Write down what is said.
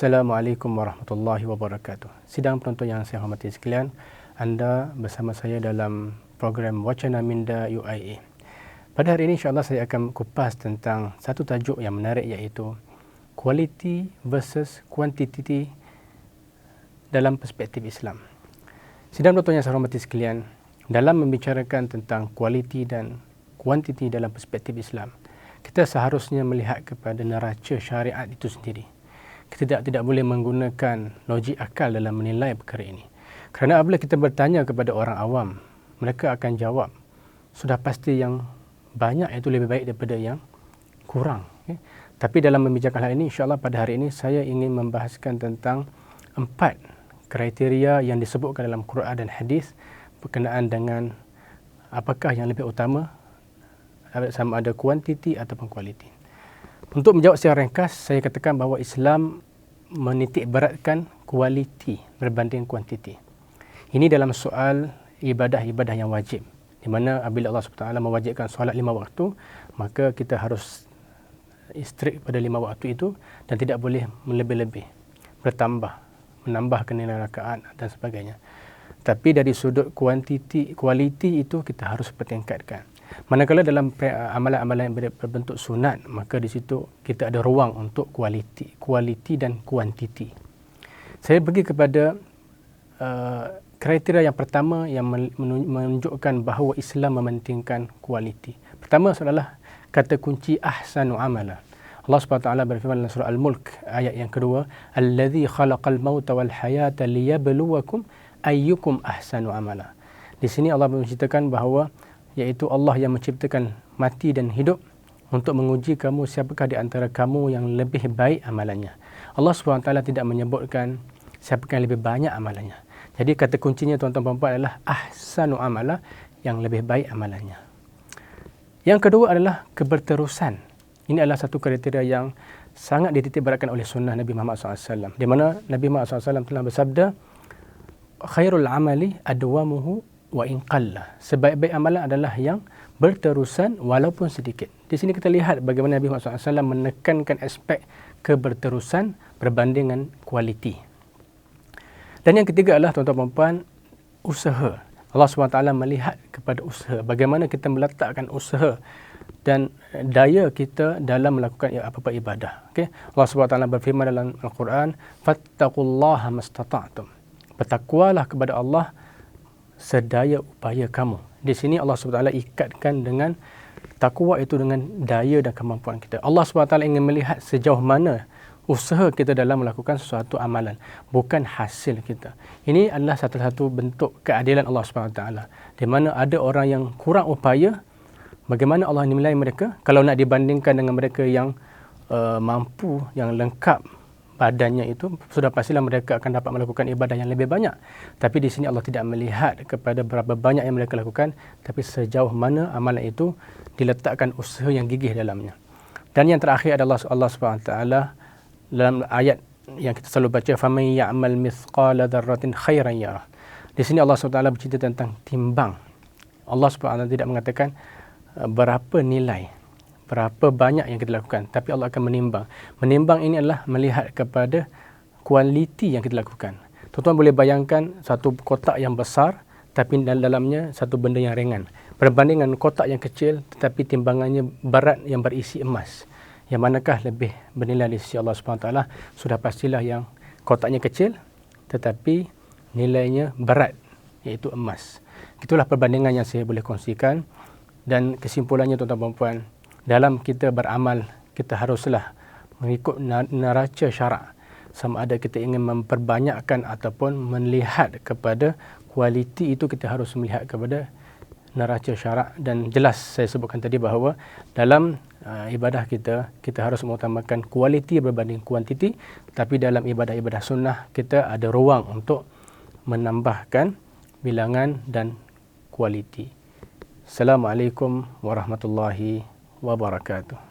Assalamualaikum warahmatullahi wabarakatuh. Sidang penonton yang saya hormati sekalian, anda bersama saya dalam program Wacana Minda UIA. Pada hari ini insyaAllah saya akan kupas tentang satu tajuk yang menarik iaitu Quality versus Quantity dalam perspektif Islam. Sidang penonton yang saya hormati sekalian, dalam membicarakan tentang kualiti dan kuantiti dalam perspektif Islam, kita seharusnya melihat kepada neraca syariat itu sendiri kita tidak tidak boleh menggunakan logik akal dalam menilai perkara ini. Kerana apabila kita bertanya kepada orang awam, mereka akan jawab sudah pasti yang banyak itu lebih baik daripada yang kurang. Okay? Tapi dalam membicarakan hal ini, insyaAllah pada hari ini saya ingin membahaskan tentang empat kriteria yang disebutkan dalam Quran dan Hadis berkenaan dengan apakah yang lebih utama sama ada kuantiti ataupun kualiti. Untuk menjawab secara ringkas, saya katakan bahawa Islam menitik beratkan kualiti berbanding kuantiti. Ini dalam soal ibadah-ibadah yang wajib. Di mana apabila Allah SWT mewajibkan solat lima waktu, maka kita harus istrik pada lima waktu itu dan tidak boleh melebih-lebih, bertambah, menambah nilai rakaat dan sebagainya. Tapi dari sudut kuantiti, kualiti itu kita harus pertingkatkan. Manakala dalam amalan-amalan yang berbentuk sunat, maka di situ kita ada ruang untuk kualiti, kualiti dan kuantiti. Saya pergi kepada uh, kriteria yang pertama yang menunjukkan bahawa Islam mementingkan kualiti. Pertama adalah kata kunci ahsanu amala. Allah SWT berfirman dalam surah Al-Mulk ayat yang kedua, "Allazi khalaqal mauta wal hayata liyabluwakum ayyukum ahsanu amala." Di sini Allah menceritakan bahawa iaitu Allah yang menciptakan mati dan hidup untuk menguji kamu siapakah di antara kamu yang lebih baik amalannya. Allah SWT tidak menyebutkan siapakah yang lebih banyak amalannya. Jadi kata kuncinya tuan-tuan dan puan adalah ahsanu amala yang lebih baik amalannya. Yang kedua adalah keberterusan. Ini adalah satu kriteria yang sangat dititik beratkan oleh sunnah Nabi Muhammad SAW. Di mana Nabi Muhammad SAW telah bersabda, Khairul amali adwamuhu wa in qalla. Sebaik-baik amalan adalah yang berterusan walaupun sedikit. Di sini kita lihat bagaimana Nabi Muhammad SAW menekankan aspek keberterusan berbanding dengan kualiti. Dan yang ketiga adalah tuan-tuan puan usaha. Allah SWT melihat kepada usaha. Bagaimana kita meletakkan usaha dan daya kita dalam melakukan apa-apa ibadah. Okay? Allah SWT berfirman dalam Al-Quran, Fattakullaha mastata'atum. Bertakwalah kepada Allah sedaya upaya kamu. Di sini Allah SWT ikatkan dengan takwa itu dengan daya dan kemampuan kita. Allah SWT ingin melihat sejauh mana usaha kita dalam melakukan sesuatu amalan. Bukan hasil kita. Ini adalah satu-satu bentuk keadilan Allah SWT. Di mana ada orang yang kurang upaya, bagaimana Allah menilai mereka? Kalau nak dibandingkan dengan mereka yang uh, mampu, yang lengkap, badannya itu sudah pastilah mereka akan dapat melakukan ibadah yang lebih banyak. Tapi di sini Allah tidak melihat kepada berapa banyak yang mereka lakukan, tapi sejauh mana amalan itu diletakkan usaha yang gigih dalamnya. Dan yang terakhir adalah Allah taala dalam ayat yang kita selalu baca faman ya'mal mithqala dzarratin khairan yarah. Di sini Allah taala bercerita tentang timbang. Allah Subhanahu tidak mengatakan uh, berapa nilai berapa banyak yang kita lakukan tapi Allah akan menimbang. Menimbang ini adalah melihat kepada kualiti yang kita lakukan. Tuan-tuan boleh bayangkan satu kotak yang besar tapi dalam dalamnya satu benda yang ringan. Berbanding dengan kotak yang kecil tetapi timbangannya berat yang berisi emas yang manakah lebih bernilai di sisi Allah SWT sudah pastilah yang kotaknya kecil tetapi nilainya berat iaitu emas. Itulah perbandingan yang saya boleh kongsikan. Dan kesimpulannya tuan-tuan dan puan dalam kita beramal kita haruslah mengikut neraca syarak. Sama ada kita ingin memperbanyakkan ataupun melihat kepada kualiti itu kita harus melihat kepada neraca syarak. Dan jelas saya sebutkan tadi bahawa dalam uh, ibadah kita kita harus mengutamakan kualiti berbanding kuantiti. Tapi dalam ibadah-ibadah sunnah kita ada ruang untuk menambahkan bilangan dan kualiti. Assalamualaikum warahmatullahi wabarakatuh.